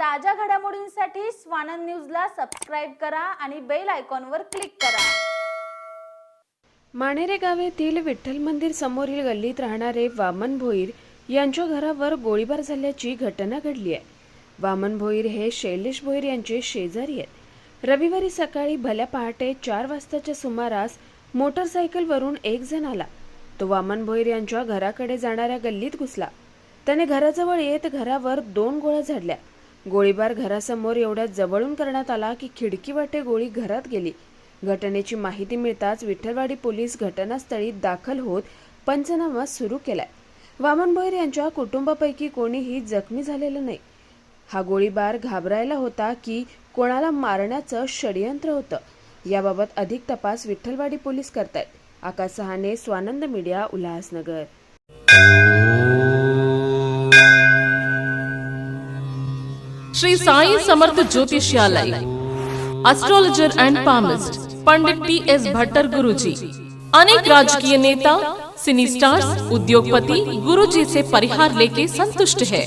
ताज्या घडामोडींसाठी स्वानंद न्यूजला सबस्क्राईब करा आणि बेल आयकॉनवर क्लिक करा. माणेरे गावेतील विठ्ठल मंदिर समोरील गल्लीत राहणारे वामन भोईर यांच्या घरावर गोळीबार झाल्याची घटना घडली आहे. वामन भोईर हे शैलेश भोईर यांचे शेजारी आहेत. रविवारी सकाळी भल्या पहाटे चार वाजताच्या सुमारास मोटरसायकलवरून एक जण आला. तो वामन भोईर यांच्या घराकडे जाणाऱ्या गल्लीत घुसला. त्याने घराजवळ येत घरावर दोन गोळ्या झाडल्या. गोळीबार घरासमोर एवढ्या जवळून करण्यात आला की खिडकी वाटे गोळी घरात गेली. घटनेची माहिती मिळताच विठ्ठलवाडी पोलीस घटनास्थळी दाखल होत पंचनामा सुरू केलाय. वामन भोईर यांच्या कुटुंबापैकी कोणीही जखमी झालेलं नाही. हा गोळीबार घाबरायला होता की कोणाला मारण्याचं षडयंत्र होतं याबाबत अधिक तपास विठ्ठलवाडी पोलीस करतायत. आकाश सहाने Swanand media Ulhasnagar. Shri Sai Samarth ज्योतिषालय। Astrologer and palmist Pandit T S Bhattar Guruji अनेक राजकीय नेता सिनी स्टार्स उद्योगपति गुरुजी से परिहार लेके संतुष्ट है।